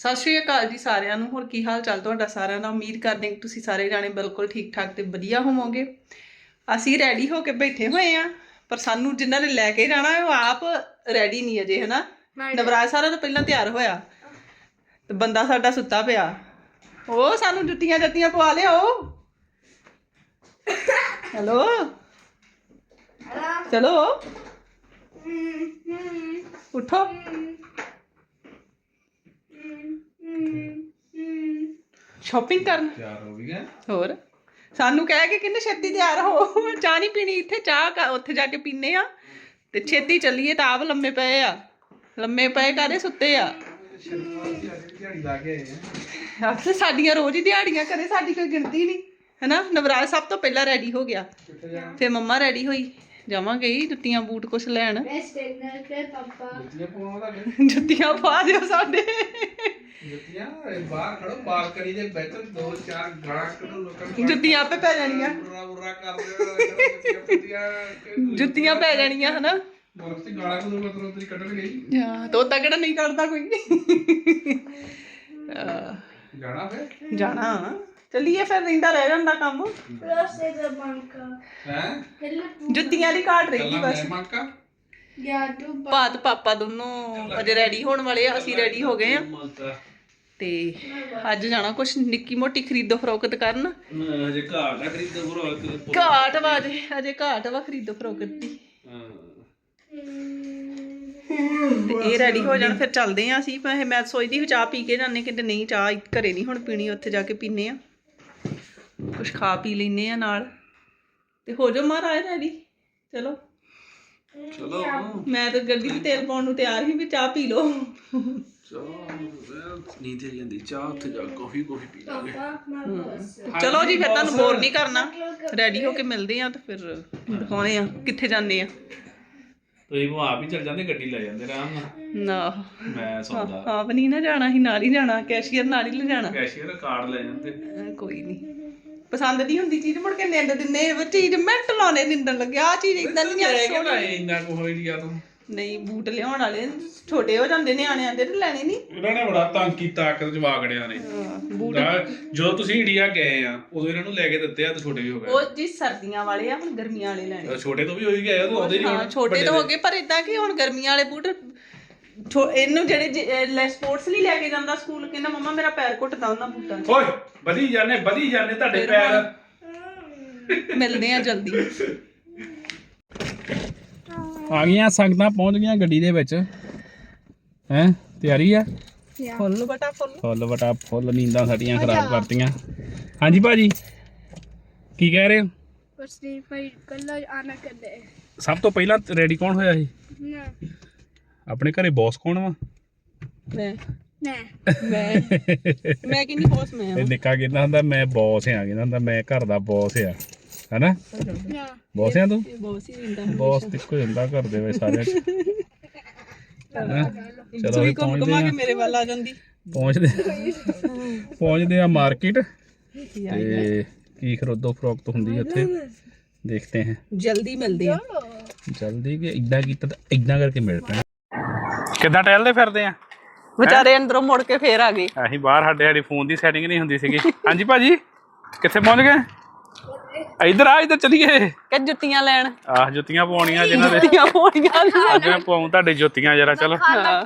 ਸਤਿ ਸ਼੍ਰੀ ਅਕਾਲ ਜੀ ਸਾਰਿਆਂ ਨੂੰ। ਹੋਰ ਕੀ ਹਾਲ ਚਾਲ ਤੁਹਾਡਾ ਸਾਰਿਆਂ ਦਾ? ਉਮੀਦ ਕਰਦੇ ਹਾਂ ਕਿ ਤੁਸੀਂ ਸਾਰੇ ਜਾਣੇ ਬਿਲਕੁਲ ਠੀਕ ਠਾਕ ਤੇ ਵਧੀਆ ਹੋਵੋਗੇ। ਅਸੀਂ ਰੈਡੀ ਹੋ ਕੇ ਬੈਠੇ ਹੋਏ ਆ ਪਰ ਸਾਨੂੰ ਜਿਨ੍ਹਾਂ ਨੇ ਲੈ ਕੇ ਜਾਣਾ ਉਹ ਆਪ ਰੈਡੀ ਨਹੀਂ ਅਜੇ ਹਨਾ? ਨਵਰਾਜ ਸਾਰਾ ਤੋਂ ਪਹਿਲਾਂ ਤਿਆਰ ਹੋਇਆ। ਤੇ ਬੰਦਾ ਸਾਡਾ ਸੁੱਤਾ ਪਿਆ। ਉਹ ਸਾਨੂੰ ਜੁੱਤੀਆਂ ਜੱਤੀਆਂ ਪਵਾ ਲਿਆਓ। ਹੈਲੋ? ਚਲੋ। ਉਠੋ। ਸ਼ਾਪਿੰਗ ਕਰਨ? ਤਿਆਰ ਹੋ ਗਿਆ ਹੋਰ? ਸਾਨੂੰ ਕਹਿ ਕੇ ਕਿੰਨੇ ਛੇਤੀ ਤਿਆਰ ਹੋ? ਚਾਹ ਨਹੀਂ ਪੀਣੀ ਇੱਥੇ ਚਾਹ ਕ- ਉੱਥੇ ਜਾ ਕੇ ਪੀਨੇ ਆ ਤੇ ਛੇਤੀ ਚੱਲੀਏ ਤਾਂ ਆਪ ਲੰਮੇ ਪਏ ਆ। ਲੰਮੇ ਪਏ ਕਾਦੇ ਸੁੱਤੇ ਆ। ਦਿਹਾੜੀ ਲਾ ਕੇ ਆਏ ਆ ਆਖੇ ਸਾਡੀਆਂ ਰੋਜ਼ ਹੀ ਦਿਹਾੜੀਆਂ ਕਰੇ ਸਾਡੀ ਕੋਈ ਗਿਣਤੀ ਨਹੀਂ। ਹੈਨਾ? ਨਵਰਾਜ ਸਭ ਤੋਂ ਪਹਿਲਾਂ ਰੈਡੀ ਹੋ ਗਿਆ। ਕਿੱਥੇ ਜਾਣਾ? ਫਿਰ ਮੰਮਾ ਰੈਡੀ ਹੋਈ। ਜਾਵਾਂਗੇ ਹੀ ਜੁੱਤੀਆਂ ਬੂਟ ਕੁਛ ਲੈਣ। ਜੁੱਤੀਆਂ ਜੁੱਤੀਆਂ ਪਾ ਦਿਓ ਸਾਡੇ। ਜੁੱਤੀਆਂ ਬਾਹਰ ਖੜੋ ਬਾਲਕਨੀ ਦੇ ਵਿੱਚ ਦੋ ਚਾਰ ਗਾਲਾਂ ਜੁੱਤੀਆਂ ਆਪੇ ਪੈ ਜਾਣੀਆਂ। ਬੁਰਾ ਜੁੱਤੀਆਂ ਪੈ ਜਾਣੀਆਂ ਹਨਾ? ਬਾਕਸ ਤੇ ਗਾਲਾਂ ਕੱਢੋ ਨਹੀਂ ਕੱਢਦਾ ਕੋਈ। ਜਾਣਾ ਫੇ ਜਾਣਾ। ਚੱਲੀਏ ਫਿਰ ਰਹਿੰਦਾ ਰਹਿ ਜਾਂਦਾ ਕੰਮ। Is a banka. ਹੈ. ਜੁੱਤੀਆਂ ਦੀ ਘਾਟ ਚੱਲਾਂ ਬਸ। ਭਾਤ ਪਾਪਾ ਦੋਨੋਂ ਅਜੇ ਰੈਡੀ ਹੋਣ ਵਾਲੇ ਆ ਅਸੀਂ ਰੈਡੀ ਹੋ ਗਏ ਆ। ਤੇ ਅੱਜ ਜਾਣਾ ਕੁਛ ਨਿੱਕੀ ਮੋਟੀ ਖਰੀਦੋ ਫਰੋਖਤ ਕਰਨ। ਅਜੇ ਘਰ ਦਾ ਖਰੀਦੋ ਬਰੋ ਘਾਟ ਵਾ ਅਜੇ ਅਜੇ ਘਾਟ ਵਾ ਖਰੀਦੋ ਫਰੋਖਤ ਦੀ। ਤੇ ਇਹ ਰੈਡੀ ਹੋ ਜਾਣ ਫਿਰ ਚੱਲਦੇ ਆ ਅਸੀਂ। ਮੈਂ ਮੈਂ ਸੋਚਦੀ ਹਾਂ ਚਾਹ ਪੀ ਕੇ ਜਾਂਦੇ ਕਿਤੇ ਨਹੀਂ ਚਾਹ ਘਰੇ ਨਹੀਂ ਹੁਣ ਪੀਣੀ ਉੱਥੇ ਜਾ ਕੇ ਪੀਨੇ ਆ ਕੁਛ ਖਾ ਪੀ ਲੈਨੇ ਆ ਨਾਲ। ਤੇ ਹੋ ਜਾ ਮਹਾਰਾਜ ਰੈਡੀ ਚਲੋ। ਚਲੋ। ਮੈਂ ਤਾਂ ਗੱਡੀ 'ਚ ਤੇਲ ਪਾਉਣ ਨੂੰ ਤਿਆਰ ਸੀ ਵੀ ਚਾਹ ਪੀ ਲਓ। ਚਾਹ ਨੀਂਦ ਆ ਜਾਂਦੀ। ਚਾਹ ਉੱਥੇ ਜਾ ਕਾਫੀ ਕਾਫੀ ਪੀ ਲਾਂਗੇ। Papa, my boss. ਚਲੋ ਜੀ ਫਿਰ ਤੁਹਾਨੂੰ ਬੋਰ ਨਹੀਂ ਕਰਨਾ। ਰੈਡੀ ਹੋ ਕੇ ਮਿਲਦੇ ਆ ਤੇ ਫਿਰ ਦਿਖਾਉਣੇ ਆ ਕਿੱਥੇ ਜਾਂਦੇ ਆ। ਤੁਸੀਂ ਉਹ ਆਪ ਹੀ ਚੱਲ ਜਾਂਦੇ ਗੱਡੀ ਲੈ ਜਾਂਦੇ ਆਰਾਮ ਨਾਲ। ਨਾ। ਮੈਂ ਸੌਂਦਾ। ਆਪ ਨਹੀਂ ਨਾ ਜਾਣਾ ਸੀ ਨਾਲ ਹੀ ਜਾਣਾ ਕੈਸ਼ੀਅਰ ਨਾਲ ਹੀ ਲੈ ਜਾਣਾ। ਕੈਸ਼ੀਅਰ ਕਾਰਡ ਲੈ ਜਾਂਦੇ। ਕੋਈ ਨਹੀਂ। ਪਸੰਦ ਦੀ ਹੁੰਦੀ ਚੀਜ਼ ਮੁੜ ਕੇ ਨਿੰਦ ਦਿੰਨੇ ਉਹ ਚੀਜ਼ ਮਿੰਟ ਲਾਉਣੇ ਨਿੰਦਣ ਲੱਗਿਆ ਆ ਚੀਜ਼ ਇਦਾਂ ਨਹੀਂ ਆ ਲੈ ਕੇ ਨਾ ਇੰਨਾ ਕੁ ਹੋਈ ਲਿਆ ਤੂੰ। ਨਹੀਂ ਬੂਟ ਲਿਆਉਣ ਵਾਲੇ ਛੋਟੇ ਹੋ ਜਾਂਦੇ ਨਿਆਣਿਆਂ ਦੇ ਤੇ ਲੈਣੇ ਨਹੀਂ। ਇਹਨਾਂ ਨੇ ਬੜਾ ਤੰਗ ਕੀਤਾ ਕਿ ਜਵਾਗੜਿਆਂ ਨੇ। ਬੂਟ। ਨਾ, ਜਦੋਂ ਤੁਸੀਂ ਇੰਡੀਆ ਗਏ ਆ ਉਦੋਂ ਇਹਨਾਂ ਨੂੰ ਲੈ ਕੇ ਦਿੱਤੇ ਆ ਤੇ ਛੋਟੇ ਵੀ ਹੋ ਗਏ। ਉਹ ਜੀ ਸਰਦੀਆਂ ਵਾਲੇ ਆ ਹੁਣ ਗਰਮੀਆਂ ਵਾਲੇ ਲੈਣੇ। ਛੋਟੇ ਤੋਂ ਵੀ ਹੋਈ ਗਏ ਉਹ ਆਉਂਦੇ ਨਹੀਂ ਹਾਂ ਛੋਟੇ ਤਾਂ ਹੋ ਗਏ ਪਰ ਇਦਾਂ ਕਿ ਹੁਣ ਗਰਮੀਆਂ ਵਾਲੇ ਬੂਟ ਛੋ- ਇਹਨੂੰ ਜਿਹੜੇ ਲੈ ਸਪੋਰਟਸ ਲਈ ਲੈ ਕੇ ਜਾਂਦਾ ਸਕੂਲ ਕਹਿੰਦਾ ਮੰਮਾ ਮੇਰਾ ਪੈਰ ਘੁੱਟਦਾ ਉਹਨਾਂ ਬੂਟਾਂ 'ਚ। ਓਏ ਵਧੀ ਜਾਣੇ ਵਧੀ ਜਾਣੇ ਤੁਹਾਡੇ ਪੈਰ। ਮਿਲਦੇ ਆ ਜਲਦੀ। ਆ ਗਈਆਂ ਸੰਗਤਾਂ ਪਹੁੰਚ ਗਈਆਂ ਗੱਡੀ ਦੇ ਵਿੱਚ। ਹੈ ਤਿਆਰੀ ਆ? ਫੁੱਲ ਬਟਾ ਫੁੱਲ। ਫੁੱਲ ਵਟਾ ਫੁੱਲ ਨੀਂਦਾਂ ਸਾਡੀਆਂ ਖਰਾਬ ਕਰਤੀਆਂ। ਹਾਂਜੀ ਭਾਜੀ ਕੀ ਕਹਿ ਰਹੇ ਹੋ? ਉਸ ਨੇ ਕੱਲਾ ਆਣਾ ਕਰਦੇ ਸਭ ਤੋਂ ਪਹਿਲਾਂ ਰੈਡੀ ਕੌਣ ਹੋਇਆ ਸੀ? ਨਾ। ਆਪਣੇ ਘਰੇ ਬੌਸ ਕੌਣ ਵਾ? ਮੈਂ। ਮੈਂ। ਮੈਂ। ਕਿੰਨੀ ਬੌਸ ਮੈਂ ਇਹ ਨਿੱਕਾ ਕਹਿੰਦਾ ਹੁੰਦਾ ਮੈਂ ਬੌਸ ਆ ਕਹਿੰਦਾ ਹੁੰਦਾ ਮੈਂ ਘਰ ਦਾ ਬੌਸ ਆ। ਹੈਨਾ? ना ਬੌਸ ਆ ਤੂੰ? ਬੌਸ ਹੀ ਰਹਿੰਦਾ ਬੌਸ ਤੇ ਕੋਈ ਹੁੰਦਾ ਘਰ ਦੇ ਵਿੱਚ ਹੈਨਾ? ਚਲੋ ਵੀ ਪਹੁੰਚਦੇ ਆ। ਕੇ ਮੇਰੇ ਵੱਲ ਆ ਜਾਂਦੀ। ਪਹੁੰਚਦੇ ਪਹੁੰਚਦੇ ਆ ਮਾਰਕੀਟ ਤੇ ਕੀ ਖਰੋਦੋ ਫਰੋਖਤ ਹੁੰਦੀ ਹੈ ਉੱਥੇ ਦੇਖਦੇ ਹਾਂ। ਜਲਦੀ ਮਿਲਦੇ ਆ। ਜਲਦੀ ਕਿ ਇਦਾਂ ਕੀਤਾ ਤਾਂ ਇਦਾਂ ਕਰਕੇ ਮਿਲ ਪੈਣਾ। ਕਿੱਦਾਂ ਟਹਿਲਦੇ ਫਿਰਦੇ ਆ? ਵਿਚਾਰੇ ਅੰਦਰੋਂ ਮੁੜ ਕੇ ਫੇਰ ਆ ਗਏ। ਅਸੀਂ ਬਾਹਰ ਸਾਡੇ ਸਾਡੀ ਫੋਨ ਦੀ ਸੈਟਿੰਗ ਨਹੀਂ ਹੁੰਦੀ ਸੀਗੀ। ਹਾਂਜੀ ਭਾਜੀ ਕਿੱਥੇ ਪਹੁੰਚ ਗਏ? ਇੱਧਰ ਆ ਇੱਧਰ ਚਲੀਏ। ਕਿ ਜੁੱਤੀਆਂ ਲੈਣ? ਆਹ ਜੁੱਤੀਆਂ ਪਵਾਉਣੀਆਂ ਜਿਨ੍ਹਾਂ ਦੇ। ਜੁੱਤੀਆਂ ਹੋਣੀਆਂ ਅੱਜ ਮੈਂ ਪਾਉਂ ਤੁਹਾਡੇ ਜੁੱਤੀਆਂ ਜਰਾ ਚਲੋ। ਪਹਿਲਾਂ।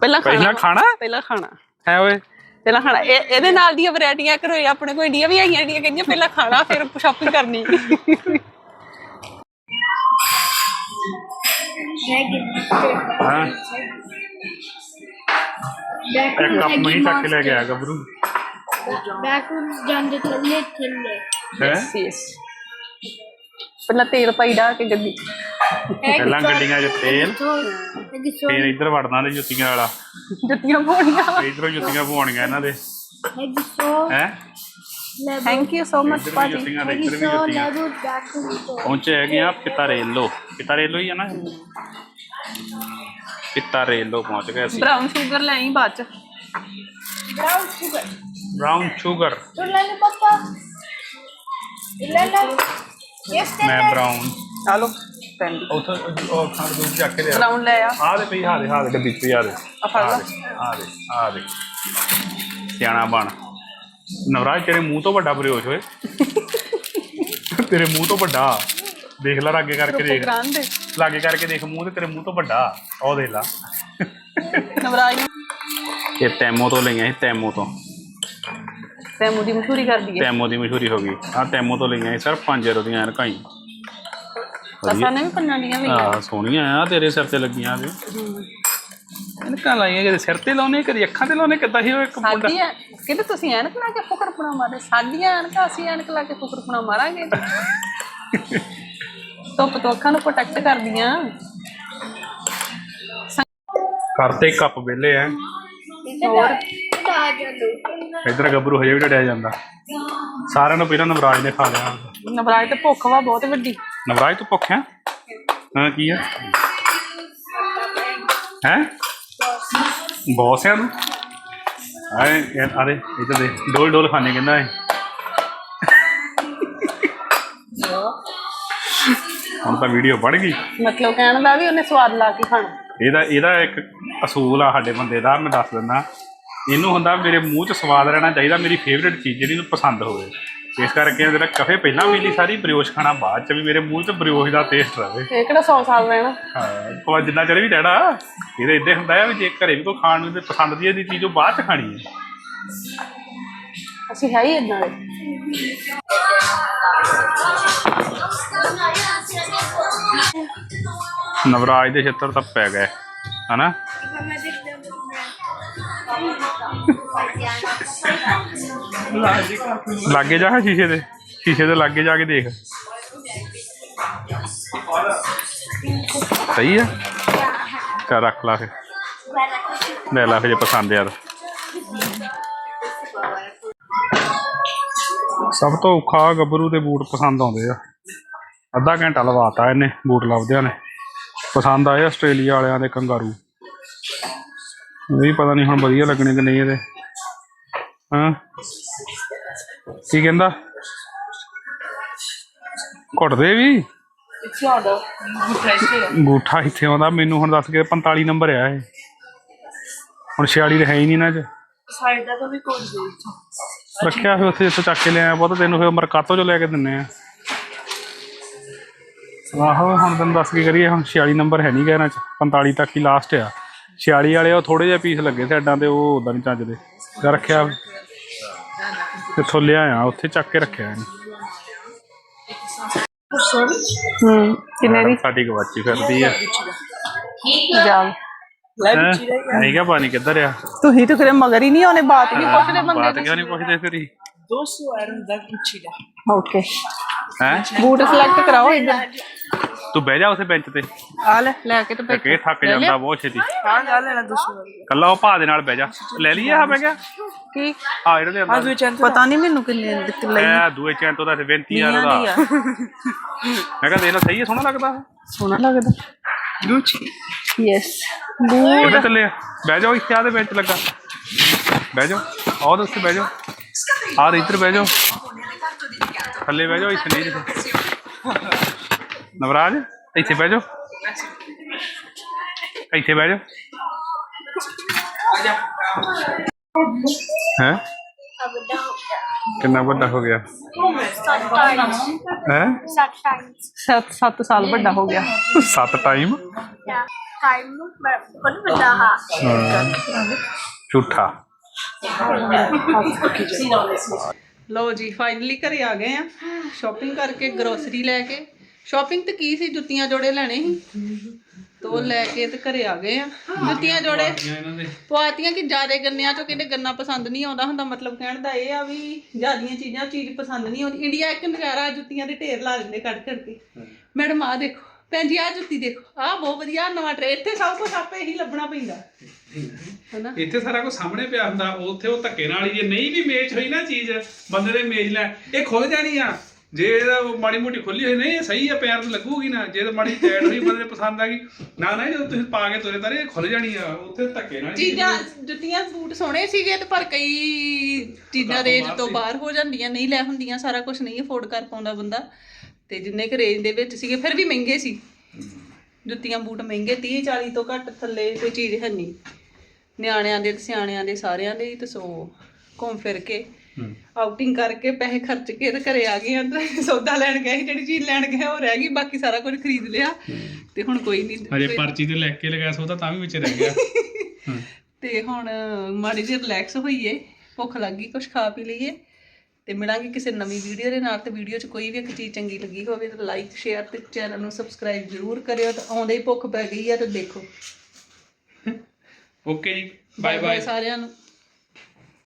ਪਹਿਲਾਂ ਖਾਣਾ। ਪਹਿਲਾਂ ਖਾਣਾ? ਪਹਿਲਾਂ ਖਾਣਾ। ਹੈ ਓਏ। ਪਹਿਲਾਂ ਖਾਣਾ। ਇਹ ਇਹਦੇ ਨਾਲ ਦੀਆਂ ਵੈਰਾਈਟੀਆਂ ਕਰੋ ਆਪਣੇ ਕੋਲ ਇੰਡੀਆ ਵੀ ਆਈਆਂ ਜਿਹੜੀਆਂ ਕਹਿੰਦੀਆਂ ਪਹਿਲਾਂ ਖਾਣਾ ਫਿਰ ਸ਼ਾਪਿੰਗ ਕਰਨੀ। ਤੇਲ ਪਾਈ ਪਹਿਲਾਂ ਗੱਡੀਆਂ 'ਚ ਇੱਧਰ ਵੜਨਾ ਜੁੱਤੀਆਂ ਵਾਲਾ। ਜੁੱਤੀਆਂ ਪਾਉਣੀਆਂ। ਇੱਧਰੋਂ ਜੁੱਤੀਆਂ ਪਾਉਣੀਆਂ ਇਹਨਾਂ ਦੇ। level thank you so much ਇੱਧਰ ਵੀ ਭਾਜੀ ਜੁੱਤੀਆਂ ਤੇ लगी ਇੱਧਰ ਵੀ सो ਜੁੱਤੀਆਂ लेवल बैकवर्ड्स तो ਪਹੁੰਚੇ ਹੈਗੇ ਆ ਪਿਤਾਰੇਲੋ ਪਿਤਾਰੇਲੋ ਹੀ ਆ ਨਾ ਪਿਤਾਰੇਲੋ ਪਹੁੰਚ ਗਏ ਅਸੀਂ ਬ੍ਰਾਊਨ ਸ਼ੂਗਰ ਲੈ ਆਈ ਬਾਅਦ ਚ ब्राउन शुगर ਬ੍ਰਾਊਨ ਸ਼ੂਗਰ तो ले लो पापा ले लो यस ਮੈਂ ਬ੍ਰਾਊਨ ਆ ਲੋ ਪੈਂਦੀ ਉੱਥੇ ਉਹ ਖਾਣ ਦੂਜੀ ਚੱਕ ਕੇ ਲਿਆ ਬਰਾਊਨ ਲੈ ਆ ਆ ਦੇ ਪਈ ਹਾਂ ਦੇ ਹਾਂ ਦੇ ਡੱਬੀ ਚ ਪਈ ਆ ਦੇ ਆ ਫੜ ਲਾ ਆ ਦੇ ਆ ਦੇ ਸਿਆਣਾ ਬਣ ਨਵਰਾਜ ਤੇਰੇ ਮੂੰਹ ਤੋਂ ਵੱਡਾ ਬਰਿਓਸ਼ ਹੋਏ ਤੇਰੇ ਮੂੰਹ ਤੋਂ ਵੱਡਾ। ਦੇਖ ਲੈ ਲਾਗੇ ਕਰਕੇ ਦੇਖ। ਗ੍ਰਾਂਡ ਲਾਗੇ ਕਰਕੇ ਦੇਖ ਮੂੰਹ ਤੇ ਤੇਰੇ ਮੂੰਹ ਤੋਂ ਵੱਡਾ। ਉਹ ਦੇਖ ਲਾ। ਨਵਰਾਜ ਨੂੰ। ਇਹ ਤੈਮੋ ਤੋਂ ਲਈਆਂ ਸੀ ਤੈਮੋ ਤੋਂ। ਤੈਮੂ ਦੀ ਮਸ਼ਹੂਰੀ ਕਰਦੀ ਹੈ ਤੈਮੋ ਦੀ ਮਸ਼ਹੂਰੀ ਹੋ ਗਈ। ਆ ਤੈਮੋ ਤੋਂ ਲਈਆਂ ਸੀ ਸਿਰਫ 5 ਯੂਰੋ ਦੀਆਂ ਐਨਕਾਂ ਹੀ ਅਸਾਂ ਨੇ ਵੀ ਪੰਨਾਂ ਦੀਆਂ ਲਈਆਂ ਆ ਸੋਹਣੀਆਂ ਆ ਤੇਰੇ ਸਿਰ ਤੇ ਲੱਗੀਆਂ ਵੀ ਐਨਕਾਂ ਲਾਈਆਂ ਕਿਤੇ ਸਿਰ ਤੇ ਲਾਉਣੇ ਕਦੀ ਅੱਖਾਂ ਤੇ ਲਾਉਣੇ ਕਿੱਦਾਂ ਸੀ ਉਹ ਇੱਕ ਮੁੰਡਾ ਸਾਡੀ ਐ ਕਹਿੰਦੇ ਤੁਸੀਂ ਐਨਕ ਲਾ ਕੇ ਫੁਕਰਪਣਾ ਮਾਰੇ ਸਾਡੀਆਂ ਐਨਕਾਂ ਅਸੀਂ ਐਨਕ ਲਾ ਕੇ ਫੁਕਰਪਣਾ ਮਾਰਾਂਗੇ। ਧੁੱਪ ਤੋਂ ਅੱਖਾਂ ਨੂੰ ਪ੍ਰੋਟੈਕਟ ਕਰਦੀਆਂ। ਕਰਤੇ ਕੱਪ ਵਿਹਲੇ ਐ ਹੋਰ? ਇਧਰ ਗੱਭਰੂ ਹਜੇ ਵੀ ਡੜਿਆ ਜਾਂਦਾ। ਸਾਰਿਆਂ ਨੂੰ ਪਹਿਲਾਂ ਨਵਰਾਜ ਨੇ ਖਾ ਲਿਆ। ਨਵਰਾਜ ਤੇ ਭੁੱਖ ਵਾ ਬਹੁਤ ਵੱਡੀ। ਨਵਰਾਜ ਤੂੰ ਭੁੱਖਿਆ ਹਾਂ ਕੀ ਆ? ਹੈ? ਬੌਸ ਆ ਨੂੰ। ਆਏ ਇਹ- ਆਰੇ ਇੱਧਰ ਦੇ ਡੋਲ ਡੋਲ ਖਾਣੇ ਕਹਿੰਦਾ ਹੈ ਹੁਣ ਤਾਂ ਵੀਡੀਓ ਬਣ ਗਈ। ਮਤਲਬ ਕਹਿਣ ਦਾ ਵੀ ਉਹਨੇ ਸਵਾਦ ਲਾ ਕੇ ਖਾਣਾ। ਇਹਦਾ ਇਹਦਾ ਇੱਕ ਅਸੂਲ ਆ ਸਾਡੇ ਬੰਦੇ ਦਾ ਮੈਂ ਦੱਸ ਦਿੰਦਾ। ਇਹਨੂੰ ਹੁੰਦਾ ਮੇਰੇ ਮੂੰਹ 'ਚ ਸਵਾਦ ਰਹਿਣਾ ਚਾਹੀਦਾ ਮੇਰੀ ਫੇਵਰੇਟ ਚੀਜ਼ ਜਿਹੜੀ ਨੂੰ ਪਸੰਦ ਹੋਵੇ। ਇਸ ਕਰਕੇ ਜਿਹੜਾ ਕਫੇ ਪਹਿਲਾਂ ਮਿਲੀ ਸਾਰੀ ਬਰਿਓਸ਼ ਖਾਣਾ ਬਾਅਦ 'ਚ ਵੀ ਮੇਰੇ ਮੂੰਹ 'ਚ ਬਰਿਓਸ਼ ਦਾ ਟੇਸਟ ਰਵੇ। ਇਹ ਕਿਹੜਾ 100 ਸਾਲ ਰਹਿਣਾ ਹਾਂ ਭਾਵੇਂ ਜਿੰਨਾ ਚਿਰ ਵੀ ਰਹਿਣਾ ਇਹਦੇ ਇਦਾਂ ਹੁੰਦਾ ਆ ਵੀ ਜੇ ਘਰੇ ਵੀ ਕੋਈ ਖਾਣ ਨੂੰ ਤੇ ਪਸੰਦ ਦੀ ਇਹਦੀ ਚੀਜ਼ ਉਹ ਬਾਅਦ 'ਚ ਖਾਣੀ ਹੈ। ਅਸੀਂ ਹੈ ਹੀ ਇਦਾਂ ਦੇ। ਨਵਰਾਜ ਦੇ ਛੇਤਰ ਤਾਂ ਪੈ ਗਏ ਹਨਾ? ਲਾਗੇ ਜਾ ਸ਼ੀਸ਼ੇ ਦੇ। ਸ਼ੀਸ਼ੇ ਦੇ ਲਾਗੇ ਜਾ ਕੇ ਦੇਖ। ਸਹੀ ਆ? ਚਾ ਰੱਖ ਲਾ ਫਿਰ। ਲੈ ਲਾ ਫਿਰ ਜੇ ਪਸੰਦ ਆ ਸਭ ਤੋਂ ਔਖਾ ਗੱਭਰੂ ਦੇ ਬੂਟ ਪਸੰਦ ਆਉਂਦੇ ਆ। ਅੱਧਾ ਘੰਟਾ ਲਵਾਤਾ ਇਹਨੇ ਬੂਟ ਲੱਭਦਿਆਂ ਨੇ। ਪਸੰਦ ਆਏ ਆਸਟ੍ਰੇਲੀਆ ਵਾਲਿਆਂ ਦੇ ਕੰਗਾਰੂ। ਇਹ ਵੀ ਪਤਾ ਨਹੀਂ ਹੁਣ ਵਧੀਆ ਲੱਗਣੇ ਕਿ ਨਹੀਂ ਇਹਦੇ। ਹਾਂ। ਕੀ ਕਹਿੰਦਾ? ਘੁੱਟਦੇ ਵੀ? ਅੰਗੂਠਾ ਇੱਥੇ ਆਉਂਦਾ। ਮੈਨੂੰ ਹੁਣ ਦੱਸ ਕੇ 45 ਨੰਬਰ ਆ ਇਹ। ਹੁਣ 46 ਤਾਂ ਹੀ ਨਹੀਂ ਨਾ ਚ। ਸਾਈਡ ਦਾ ਤਾਂ ਵੀ ਕੋਡ ਦੇ ਰੱਖਿਆ ਫਿਰ ਉੱਥੇ ਜਿੱਥੋਂ ਚੱਕ ਕੇ ਲਿਆਇਆ ਬਹੁਤ। ਤੈਨੂੰ ਫਿਰ ਮਰਕਾਤੋ ਚੋਂ ਲੈ ਕੇ ਦਿੰਨੇ ਆ। ਆਹੋ, ਹੁਣ ਤੈਨੂੰ ਦੱਸ ਕੀ ਕਰੀਏ, ਹੁਣ 46 ਨੰਬਰ ਹੈ ਨਹੀਂ ਗਾ ਇਹਨਾਂ ਚ। 45 ਤੱਕ ਹੀ ਲਾਸਟ ਆ। 46 ਵਾਲੇ ਉਹ ਥੋੜੇ ਜਿਹਾ ਪੀਸ ਲੱਗੇ ਸਾਈਡਾਂ ਤੇ, ਉਹ ਉਦਾਂ ਨਹੀਂ ਚੱਜਦੇ। ਤੇ ਰੱਖਿਆ ਕਿੱਥੋਂ ਲਿਆਇਆ? ਉੱਥੇ ਚੱਕ ਕੇ ਰੱਖਿਆ ਇਹਨੇ। ਹੂੰ ਕਿੰਨੇ ਦੀ? ਸਾਡੀ ਗਵਾਚੀ ਫਿਰਦੀ ਆ। ਜਾਲ? ਨਹੀਂ ਪਾਣੀ ਕਿੱਧਰ ਆ? ਤੁਸੀਂ ਤਾਂ ਕਿਤੇ ਮਗਰ ਹੀ ਨਹੀਂ ਆਉਣੇ ਬਾਤ ਨਹੀਂ ਪੁੱਛਦੇ ਬਾਤ ਬੰਦੇ ਕਿਉਂ ਨਹੀਂ ਪੁੱਛਦੇ ਫਿਰ? ਹੀ ਓਕੇ। ਹੈ? ਬੂਟ ਸਿਲੈਕਟ ਕਰਾਓ ਇੱਧਰ। ਤੂੰ ਬਹਿ ਜਾ ਉੱਥੇ ਬੈਂਚ ਤੇ। ਆ ਲੈ ਲੈ ਕੇ ਤੇ ਬੈਠ। ਕਿ ਥੱਕ ਜਾਂਦਾ ਬਹੁਤ ਛੇਤੀ। ਹਾਂ ਗੱਲ ਲੈਣਾ ਦੁਸ਼ਮਣ ਕੱਲਾ ਉਹ ਭਾ ਦੇ ਨਾਲ ਬਹਿ ਜਾ। ਲੈ ਲਈਏ ਆ ਮੈਂ ਕਿਹਾ ਕੀ? ਆ ਇਹਦੇ ਅੰਦਰ। ਪਤਾ ਨਹੀਂ ਮੈਨੂੰ ਕਿੰਨੇ ਦਿੱਤੇ ਲਈ। ਇਹ ਦੂਏ ਚੈਨ ਤੋਂ ਦਾ 35000 ਦਾ ਮੈਂ ਕਹਿੰਦਾ ਇਹਨਾਂ ਸਹੀ ਹੈ ਸੋਹਣਾ ਲੱਗਦਾ। ਸੋਹਣਾ ਲੱਗਦਾ। ਗੁੱਚੀ ਯੈਸ ਚੱਲੇ ਆ? ਬਹਿ ਜਾਓ ਇੱਥੇ ਆ ਦੇ ਵਿੱਚ ਲੱਗਾ। ਬਹਿ ਜਾਓ। ਆਹ ਦੇ ਉੱਤੇ ਬਹਿ ਜਾਓ। ਆਹ ਦੇ ਇੱਧਰ ਬਹਿ ਜਾਓ। ਥੱਲੇ ਬਹਿ ਜਾਓ ਇੱਥੇ ਨਹੀਂ ਜਿੱਥੇ। ਨਵਰਾਜ ਇੱਥੇ ਬਹਿ ਜਾਓ। ਇੱਥੇ ਬਹਿ ਜਾਓ। ਹੈ? ਕਿੰਨਾ ਵੱਡਾ ਹੋ ਗਿਆ? ਹੈ? Sometimes. 7 7 ਸਾਲ ਵੱਡਾ ਹੋ ਗਿਆ। ਸੱਤ time Yeah. Time. But what about the ਝੂਠਾ। ਲਓ ਜੀ ਫਾਈਨਲੀ ਘਰੇ ਆ ਗਏ ਆ। ਸ਼ਾਪਿੰਗ ਕਰਕੇ ਗਰੋਸਰੀ ਲੈ ਕੇ। ਸ਼ਾਪਿੰਗ ਤੇ ਕੀ ਸੀ? ਜੁੱਤੀਆਂ ਜੋੜੇ ਲੈਣੇ ਸੀ? ਤੋ ਲੈ ਕੇ ਤੇ ਘਰੇ ਆ ਗਏ ਆ। ਜੁੱਤੀਆਂ ਜੋੜੇ ਪਵਾਤੀਆਂ ਕਿ ਜਿਆਦੇ ਗੰਨਿਆਂ ਚੋਂ ਕਹਿੰਦੇ ਗੰਨਾ ਪਸੰਦ ਨਹੀਂ ਆਉਂਦਾ ਹੁੰਦਾ? ਮਤਲਬ ਕਹਿਣ ਦਾ ਇਹ ਆ ਵੀ ਜਿਆਦੀਆਂ ਚੀਜ਼ਾਂ ਚੀਜ਼ ਪਸੰਦ ਨਹੀਂ ਆਉਂਦੀ। ਇੰਡੀਆ ਇੱਕ ਨਜ਼ਾਰਾ, ਜੁੱਤੀਆਂ ਦੇ ਢੇਰ ਲਾ ਦਿੰਦੇ ਕੱਢ ਕੱਢ ਕੇ। ਮੈਡਮ ਆ ਦੇਖੋ। ਭੈਣ ਜੀ ਆ ਜੁੱਤੀ ਦੇਖੋ। ਆ ਬਹੁਤ ਵਧੀਆ, ਨਵਾਂ ਟਰੇ ਇੱਥੇ ਸਭ ਕੁਝ ਆਪੇ ਹੀ ਲੱਭਣਾ ਪੈਂਦਾ। ਹੈਨਾ? ਇੱਥੇ ਸਾਰਾ ਕੁਝ ਸਾਹਮਣੇ ਪਿਆ ਹੁੰਦਾ ਉੱਥੇ ਉਹ ਧੱਕੇ ਨਾਲ ਹੀ ਜੇ ਨਹੀਂ ਵੀ ਮੇਚ ਹੋਈ ਨਾ ਚੀਜ਼ ਬੰਦੇ ਦੇ ਮੇਚ ਲੈ ਇਹ ਖੁੱਲ ਜਾਣੀ ਆ। ਜੇ ਇਹਦਾ ਮਾੜੀ ਮੋਟੀ ਖੁੱਲੀ ਹੋਈ ਨਹੀਂ ਸਹੀ ਆ ਪੈਰ ਨੂੰ ਲੱਗੂਗੀ ਨਾ। ਜੇ ਤਾਂ ਮਾੜੀ ਟੈਟ ਹੋਈ ਬੰਦੇ ਨੂੰ ਪਸੰਦ ਆ ਗਈ। ਨਾ ਨਾ ਜਦੋਂ ਤੁਸੀਂ ਪਾ ਕੇ ਤੁਰੇ ਤਾਰੇ ਇਹ ਖੁੱਲ ਜਾਣੀ ਆ ਉੱਥੇ ਧੱਕੇ ਨਾਲ ਹੀ ਚੀਜ਼ਾਂ ਜੁੱਤੀਆਂ ਬੂਟ ਸੋਹਣੇ ਸੀਗੇ ਤੇ ਪਰ ਕਈ ਚੀਜ਼ਾਂ ਰੇਂਜ ਤੋਂ ਬਾਹਰ ਹੋ ਜਾਂਦੀਆਂ ਨਹੀਂ ਲੈ ਹੁੰਦੀਆਂ ਸਾਰਾ ਕੁਝ ਨਹੀਂ ਅਫੋਰਡ ਕਰ ਪਾਉਂਦਾ ਬੰਦਾ। ਤੇ ਜਿੰਨੇ ਕੁ ਰੇਂਜ ਦੇ ਵਿੱਚ ਸੀਗੇ ਫਿਰ ਵੀ ਮਹਿੰਗੇ ਸੀ। ਜੁੱਤੀਆਂ ਬੂਟ ਮਹਿੰਗੇ 30 40 ਤੋਂ ਘੱਟ ਥੱਲੇ ਕੋਈ ਚੀਜ਼ ਹੈ ਨਹੀਂ। ਨਿਆਣਿਆਂ ਦੇ ਤੇ ਸਿਆਣਿਆਂ ਦੇ ਸਾਰਿਆਂ ਦੇ ਹੀ ਤੇ ਸੋ ਘੁੰਮ ਫਿਰ ਕੇ ਹੂੰ। ਆਊਟਿੰਗ ਕਰਕੇ ਪੈਸੇ ਖਰਚ ਕੇ ਤੇ ਘਰੇ ਆ ਗਏ ਆ ਤੇ ਸੌਦਾ ਲੈਣ ਗਏ ਸੀ ਜਿਹੜੀ ਚੀਜ਼ ਲੈਣ ਗਏ ਉਹ ਰਹਿ ਗਈ ਬਾਕੀ ਸਾਰਾ ਕੁਝ ਖਰੀਦ ਲਿਆ ਤੇ ਹੁਣ ਕੋਈ ਨਹੀਂ ਹਜੇ ਪਰਚੀ ਤੇ ਲਿਖ ਕੇ ਲਗਾਇਆ ਸੋ ਤਾਂ ਵੀ ਵਿੱਚ ਰਹਿ ਗਿਆ। ਹੂੰ। ਤੇ ਹੁਣ ਮਾੜੀ ਜਿਹੀ ਰਿਲੈਕਸ ਹੋਈਏ ਭੁੱਖ ਲੱਗ ਗਈ ਕੁਝ ਖਾ ਪੀ ਲਈਏ ਤੇ ਮਿਲਾਂਗੇ ਕਿਸੇ ਨਵੀਂ ਵੀਡੀਓ ਦੇ ਨਾਲ ਤੇ ਵੀਡੀਓ 'ਚ ਕੋਈ ਵੀ ਇੱਕ ਚੀਜ਼ ਚੰਗੀ ਲੱਗੀ ਹੋਵੇ ਤਾਂ ਲਾਈਕ ਸ਼ੇਅਰ ਤੇ ਚੈਨਲ ਨੂੰ ਸਬਸਕ੍ਰਾਈਬ ਜ਼ਰੂਰ ਕਰਿਓ ਤੇ ਆਉਂਦੇ ਹੀ ਭੁੱਖ ਪੈ ਗਈ ਆ ਤੇ ਦੇਖੋ। ਓਕੇ ਜੀ ਬਾਏ ਬਾਏ ਸਾਰਿਆਂ ਨੂੰ।